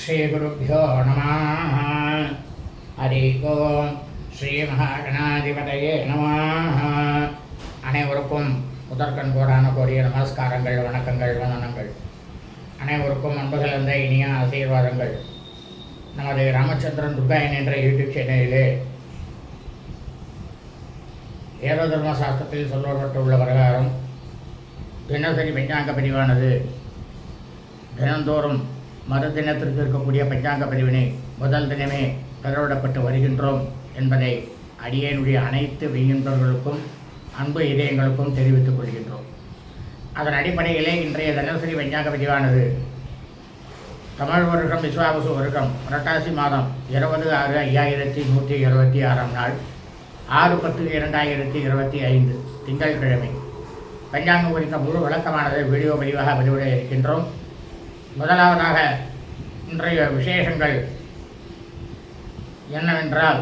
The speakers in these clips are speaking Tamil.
ஸ்ரீகுருப்போ நம. ஹரி ஓம் ஸ்ரீ மகாகணாதிபதையே நம. அனைவருக்கும் முதற்கண் கோடான கோரிய நமஸ்காரங்கள் வணக்கங்கள் வந்தனங்கள். அனைவருக்கும் அன்பு கலந்த இனிய ஆசீர்வாதங்கள். நமது ராமச்சந்திரன் துர்காயன் என்ற யூடியூப் சேனலிலே ஏதோ தர்ம சாஸ்திரத்தில் சொல்லப்பட்டுள்ள பிரகாரம் தினசரி பஞ்சாங்க பதிவானது தினந்தோறும் மறு தினத்திற்கு இருக்கக்கூடிய பஞ்சாங்க பதிவினை முதல் தினமே பெறவிடப்பட்டு வருகின்றோம் என்பதை அடியேனுடைய அனைத்து விகின்றவர்களுக்கும் அன்பு இதயங்களுக்கும் தெரிவித்துக் கொள்கின்றோம். அதன் அடிப்படையிலே இன்றைய தினசரி பஞ்சாங்க பதிவானது தமிழ் வருஷம் விஸ்வாபசு வருஷம் புரட்டாசி மாதம் இருபது ஆறு ஐயாயிரத்தி நூற்றி இருபத்தி ஆறாம் நாள் ஆறு பத்து இரண்டாயிரத்தி இருபத்தி ஐந்து திங்கட்கிழமை பஞ்சாங்கம் குறித்த முழு விளக்கமானது வீடியோ பதிவாக பதிவிட இருக்கின்றோம். முதலாவதாக இன்றைய விசேஷங்கள் என்னவென்றால்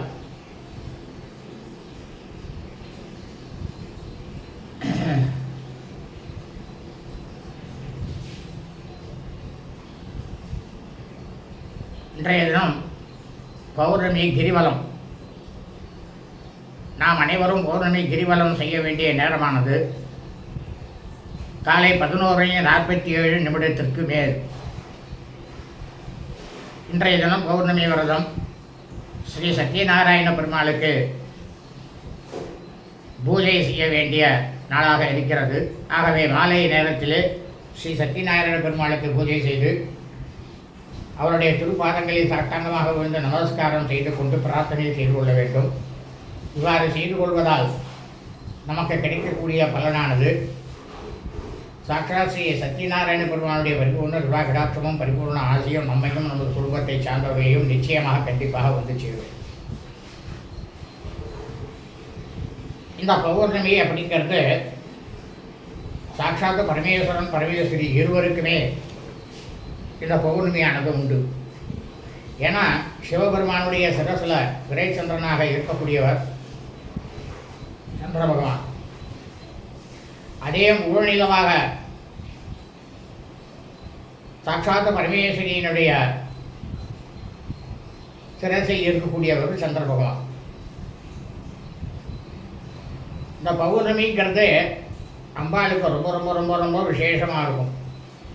இன்றைய தினம் பௌர்ணமி கிரிவலம். நாம் அனைவரும் பௌர்ணமி கிரிவலம் செய்ய வேண்டிய நேரமானது. காலை பதினோரு நாற்பத்தி ஏழு நிமிடத்திற்கு மேல். இன்றைய தினம் பௌர்ணமி விரதம் ஸ்ரீ சத்யநாராயண பெருமாளுக்கு பூஜை செய்ய வேண்டிய நாளாக இருக்கிறது. ஆகவே மாலை நேரத்தில் ஸ்ரீ சத்யநாராயண பெருமாளுக்கு பூஜை செய்து அவருடைய திருப்பாதங்களில் சட்டாங்கமாக விழுந்து நமஸ்காரம் செய்து கொண்டு பிரார்த்தனை செய்து கொள்ள வேண்டும். இவ்வாறு செய்து கொள்வதால் நமக்கு கிடைக்கக்கூடிய பலனானது சாட்சாத் ஸ்ரீ சத்யநாராயண பெருமானுடைய பரிபூர்ண ருடா பரிபூர்ண ஆசையும் நம்மையும் நமது குடும்பத்தை சார்ந்தவரையும் நிச்சயமாக கண்டிப்பாக வந்து சேரும். இந்த பௌர்ணமி அப்படிங்கிறது சாட்சாத்து பரமேஸ்வரன் பரமேஸ்வரி இருவருக்குமே இந்த பௌர்ணமியானது உண்டு. ஏன்னா சிவபெருமானுடைய சிரசில் விரைச்சந்திரனாக இருக்கக்கூடியவர் சந்திர பகவான் அதே முழுநிலமாக சாட்சாத்த பரமேஸ்வரியினுடைய சிரசில் இருக்கக்கூடியவர்கள் சந்திர பகவான். இந்த பௌர்ணமிங்கிறது அம்பாளுக்கு ரொம்ப ரொம்ப ரொம்ப ரொம்ப விசேஷமாக இருக்கும்.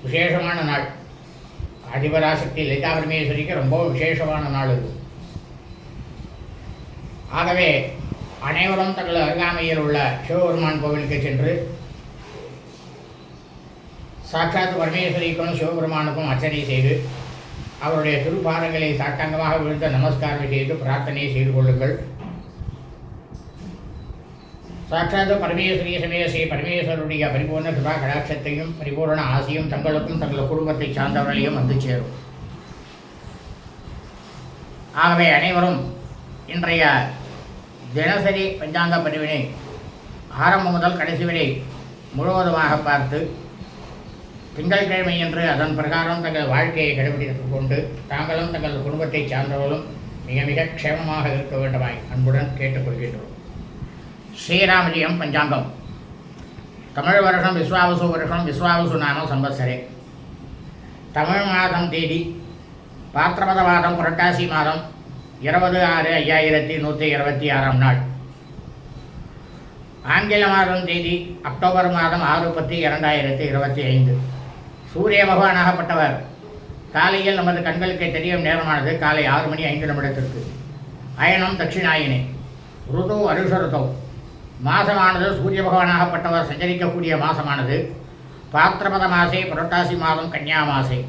விசேஷமான நாள். அதிபராசக்தி லலிதா பரமேஸ்வரிக்கு ரொம்ப விசேஷமான நாள் இது ஆகவே அனைவரும் தங்கள் அருகாமையில் உள்ள சிவபெருமான் கோவிலுக்கு சென்று சாட்சாத் பரமேஸ்வரிக்கும் சிவபெருமானுக்கும் அர்ச்சனை செய்து அவருடைய திருப்பாதங்களை சாட்டாங்கமாக விழுந்த நமஸ்காரம் செய்து பிரார்த்தனை செய்து கொள்ளுங்கள். சாட்சாத் பரமேஸ்வரிய சமய ஸ்ரீ பரமேஸ்வருடைய பரிபூர்ண கிருபா கடாட்சத்தையும் பரிபூர்ண ஆசையும் தங்களுக்கும் தங்கள் குடும்பத்தை சார்ந்தவர்களையும் வந்து சேரும். ஆகவே அனைவரும் இன்றைய தினசரி பஞ்சாங்க பதிவினை ஆரம்பம் முதல் கடைசி வரை முழுவதுமாக பார்த்து திங்கட்கிழமை என்று அதன் பிரகாரம் தங்கள் வாழ்க்கையை கடைபிடித்துக் கொண்டு தாங்களும் தங்கள் குடும்பத்தை சார்ந்தவர்களும் மிக மிக க்ஷேமமாக இருக்க வேண்டுமாய் அன்புடன் கேட்டுக்கொள்கின்றோம். ஸ்ரீராமஜியம் பஞ்சாங்கம். தமிழ் வருஷம் விஸ்வாவசு வருஷம் விஸ்வாவசு நாம சம்பத்சரே. தமிழ் மாதம் தேதி பாத்திரபத மாதம் புரட்டாசி மாதம் இருபது ஆறு ஐயாயிரத்தி நூற்றி இருபத்தி ஆறாம் நாள். ஆங்கில மாதம் தேதி அக்டோபர் மாதம் ஆறு பத்து இரண்டாயிரத்தி இருபத்தி ஐந்து. சூரிய பகவானாகப்பட்டவர் காலையில் நமது கண்களுக்கு தெரியும் நேரமானது காலை ஆறு மணி ஐந்து நிமிடத்திற்கு. அயனம் தட்சிணாயினே. ருது அருஷருதோ. மாதமானது சூரிய பகவானாகப்பட்டவர் சஞ்சரிக்கக்கூடிய மாதமானது பாத்திரபத மாசே புரட்டாசி மாதம் கன்னியா மாசே.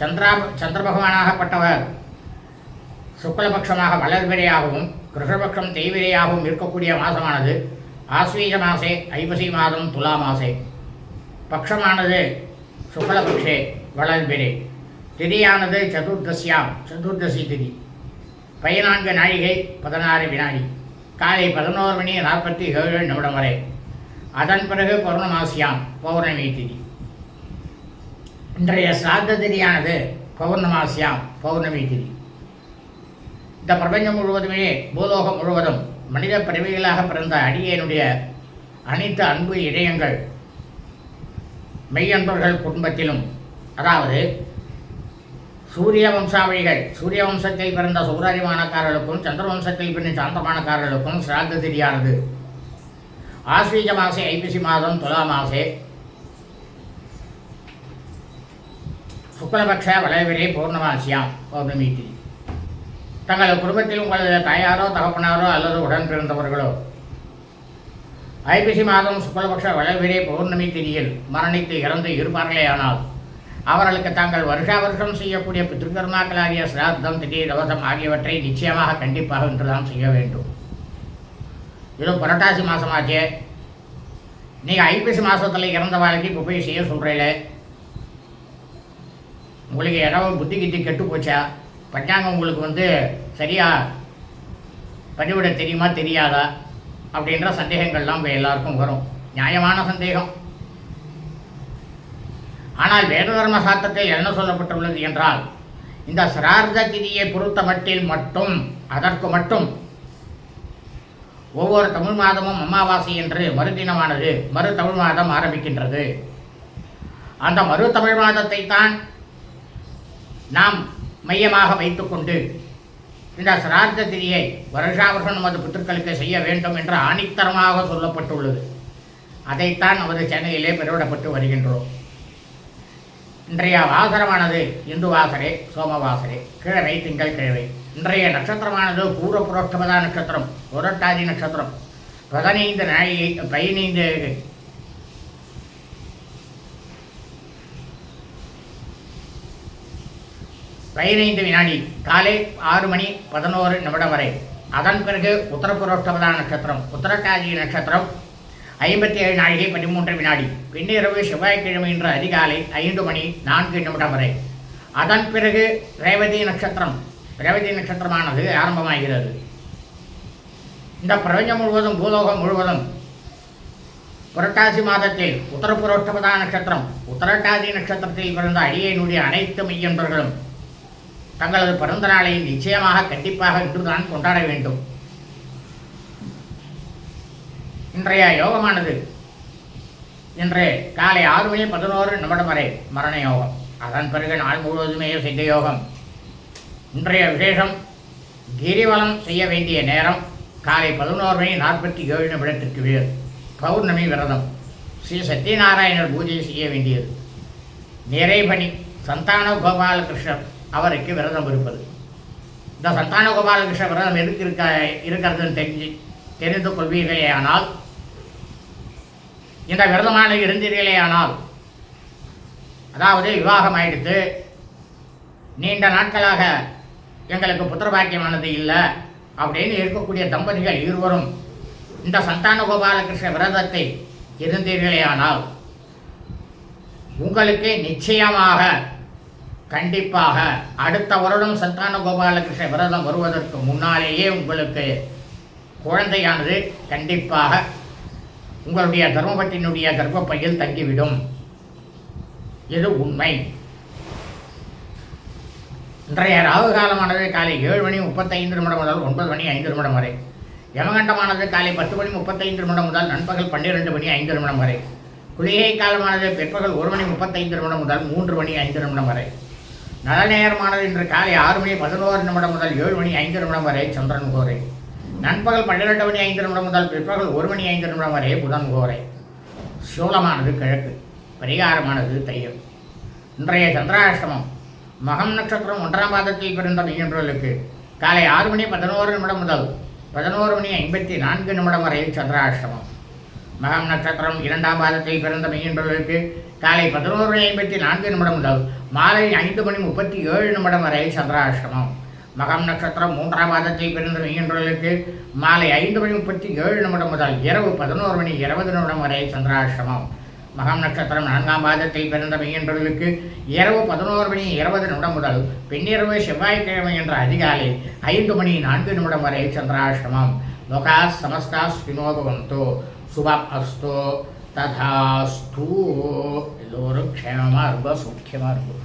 சந்திரா சந்திர பகவானாகப்பட்டவர் சுக்லபக்ஷமாக வளர்விரையாகவும் கிருஷ்ணபக்ஷம் தெய்விரையாகவும் இருக்கக்கூடிய மாதமானது ஆஸ்வீஜ மாசே ஐப்பசி மாதம் துலா மாசே. பக்ஷமானது சுக்லபக்ஷே வளர்பிரே திதியானது சதுர்தசியாம் சதுர்தசி திதி. பதினான்கு நாழிகை பதினாறு வினாடி. காலை பதினோரு மணி நாற்பத்தி ஏழு நிமிடம் வரை. அதன் பிறகு பௌர்ணமாசியாம் பௌர்ணமி திதி. இன்றைய சிராத்த திதியானது பௌர்ணமாசியாம் பௌர்ணமி திதி. இந்த பிரபஞ்சம் முழுவதுமே பூலோகம் முழுவதும் மனித பிறவிகளாக பிறந்த அடியனுடைய அனைத்து அன்பு இதயங்கள் மெய்யன்பர்கள் குடும்பத்திலும் அதாவது சூரிய வம்சாவளிகள் சூரிய வம்சத்தில் பிறந்த சௌராரிமானக்காரர்களுக்கும் சந்திர வம்சத்தில் பிறந்த சாந்தமானக்காரர்களுக்கும் சிராந்த திதியானது ஆஸ்வீஜ மாசே ஐப்பசி மாதம் துலா மாசே. சுக்லபக்ஷ வளைவிலே பௌர்ணமாசியாம் பௌர்ணமி தங்கள் தங்களது குடும்பத்தில் உங்களது தாயாரோ தகப்பனாரோ அல்லது உடன் பிறந்தவர்களோ ஐப்பசி மாதம் சுக்லபக்ஷ வளவிரே பௌர்ணமி திதியில் மரணித்து இறந்து இருப்பார்களே ஆனால் அவர்களுக்கு தாங்கள் வருஷா வருஷம் செய்யக்கூடிய பித்ருக்கர்மாக்களாகிய சிராத்தம் திதி தவசம் ஆகியவற்றை நிச்சயமாக கண்டிப்பாக இன்றுதான் செய்ய வேண்டும். இது புரட்டாசி மாதமாச்சே நீங்கள் ஐப்பசி மாதத்தில் இறந்த வாழ்க்கை இப்போ போய் செய்ய சொல்கிறீங்களே உங்களுக்கு ஏதாவது புத்தி கித்தி கெட்டு போச்சா? பஞ்சாங்கம் உங்களுக்கு வந்து சரியா பதிவிட தெரியுமா தெரியாதா? அப்படின்ற சந்தேகங்கள்லாம் உங்கள் எல்லாருக்கும் வரும். நியாயமான சந்தேகம். ஆனால் வேத தர்ம சாத்திரத்தில் என்ன சொல்லப்பட்டுள்ளது என்றால் இந்த சிரார்த்த திதியை பொறுத்த மட்டில் மட்டும் அதற்கு மட்டும் ஒவ்வொரு தமிழ் மாதமும் அமாவாசை என்று மறுதினமானது மறு தமிழ் மாதம் ஆரம்பிக்கின்றது. அந்த மறு தமிழ் மாதத்தை தான் நாம் மையமாக வைத்துக்கொண்டு இந்த சிரார்த்த திதியை வருஷா வருஷம் நமது புத்திருக்களுக்கு செய்ய வேண்டும் என்று ஆணித்தரமாக சொல்லப்பட்டுள்ளது. அதைத்தான் நமது சென்னையிலே பெருவிடப்பட்டு வருகின்றோம். இன்றைய வாசரமானது இந்து வாசரே சோமவாசரே கிழமை திங்கள் கிழமை இன்றைய நட்சத்திரமானது பூர்வ புரோஷ்டபதா நட்சத்திரம் புரட்டாதி நட்சத்திரம். பதினைந்து நாழிகை பதினைந்து பதினைந்து வினாடி காலை ஆறு மணி பதினோரு நிமிடம் வரை. அதன் பிறகு உத்தரபுரோஷ்டபதா நட்சத்திரம் உத்தரட்டாதி நட்சத்திரம் ஐம்பத்தி ஏழு நாழிகை பதிமூன்று வினாடி. பின்னிரவு செவ்வாய்க்கிழமை இன்று அதிகாலை ஐந்து மணி நான்கு நிமிடம் வரை. அதன் பிறகு ரேவதி நட்சத்திரம் ரேவதி நட்சத்திரமானது ஆரம்பமாகிறது. இந்த பிரபஞ்சம் முழுவதும் பூலோகம் முழுவதும் புரட்டாசி மாதத்தில் உத்தரபுரோஷ்டபதா நட்சத்திரம் உத்தரட்டாதி நட்சத்திரத்தில் பிறந்த அடியனுடைய அனைத்து மெய்யன்பர்களும் தங்களது பிறந்த நாளை நிச்சயமாக கண்டிப்பாக இன்றுதான் கொண்டாட வேண்டும். இன்றைய யோகமானது இன்று காலை ஆறு மணி பதினோரு நிமிடம் வரை மரண யோகம். அதன் பிறகு நாள் முழுவதுமே சித்த யோகம். இன்றைய விசேஷம் கிரிவலம் செய்ய வேண்டிய நேரம் காலை பதினோரு மணி நாற்பத்தி ஏழு நிமிடத்திற்கு வேறு பௌர்ணமி விரதம். ஸ்ரீ சத்யநாராயணர் பூஜை செய்ய வேண்டியது. நிறைபணி சந்தான கோபாலகிருஷ்ணர் அவருக்கு விரதம் இருப்பது. இந்த சந்தானகோபாலகிருஷ்ண விரதம் எதுக்கு இருக்க இருக்கிறதுன்னு தெரிஞ்சு தெரிந்து கொள்வீர்களே ஆனால் இந்த விரதமான இருந்தீர்களே ஆனால் அதாவது விவாகம் ஆயிடுத்து நீண்ட நாட்களாக எங்களுக்கு புத்திரபாக்கியமானது இல்லை அப்படின்னு இருக்கக்கூடிய தம்பதிகள் இருவரும் இந்த சந்தான கோபாலகிருஷ்ண விரதத்தை இருந்தீர்களே ஆனால் உங்களுக்கு நிச்சயமாக கண்டிப்பாக அடுத்த வருடம் சந்தான கோபாலகிருஷ்ண விரதம் வருவதற்கு முன்னாலேயே உங்களுக்கு குழந்தையானது கண்டிப்பாக உங்களுடைய தர்மபத்தினுடைய கர்ப்பப்பையில் தங்கிவிடும். இது உண்மை. இன்றைய ராகு காலமானது காலை ஏழு மணி முப்பத்தைந்து நிமிடம் முதல் ஒன்பது மணி ஐந்து நிமிடம் வரை. யமகண்டமானது காலை பத்து மணி முப்பத்தைந்து நிமிடம் முதல் நண்பகல் பன்னிரெண்டு மணி ஐந்து நிமிடம் வரை. குளிகை காலமானது பிற்பகல் ஒரு மணி முப்பத்தைந்து நிமிடம் முதல் மூன்று மணி ஐந்து நிமிடம் வரை. நல்ல நேரமானது இன்று காலை ஆறு மணி பதினோரு நிமிடம் முதல் ஏழு மணி ஐந்து நிமிடம் வரை சந்திரன் கோரை. நண்பகல் பன்னிரெண்டு மணி ஐந்து நிமிடம் முதல் பிற்பகல் ஒரு மணி ஐந்து நிமிடம் வரை புதன் கோரை. சூலமானது கிழக்கு பரிகாரமானது தையம். இன்றைய சந்திராஷ்டமம் மகம் நட்சத்திரம் ஒன்றாம் பாதத்தில் பிறந்த மெய்யன்றவர்களுக்கு காலை ஆறு மணி பதினோரு நிமிடம் முதல் பதினோரு மணி ஐம்பத்தி நான்கு நிமிடம் வரை சந்திராஷ்டமம். மகம் நட்சத்திரம் இரண்டாம் பாதத்தில் பிறந்த மெய்யன்றவர்களுக்கு காலை பதினோரு மணி ஐம்பத்தி நான்கு நிமிடம் முதல் மாலை ஐந்து மணி முப்பத்தி ஏழு நிமிடம் வரை சந்திராஷ்டமம். மகம் நட்சத்திரம் மூன்றாம் மாதத்தை பிறந்த மெய்யன்றவர்களுக்கு மாலை ஐந்து மணி முப்பத்தி ஏழு நிமிடம் முதல் இரவு பதினோரு மணி இருபது நிமிடம் வரை சந்திராஷ்டமம். மகம் நட்சத்திரம் நான்காம் மாதத்தில் பிறந்த மெய்யன்றர்களுக்கு இரவு பதினோரு மணி இருபது நிமிடம் முதல் பின்னிரவு செவ்வாய்க்கிழமை என்ற அதிகாலை ஐந்து மணி நான்கு நிமிடம் வரை சந்திராசிரமம் லோகா சமஸ்தா ஸ்வினோபவந்தோ சுபம் அஸ்தோ. ததாஸ்தூ. எல்லோரும் க்ஷேமமாக இருக்கும் சௌக்கியமாக இருக்கும்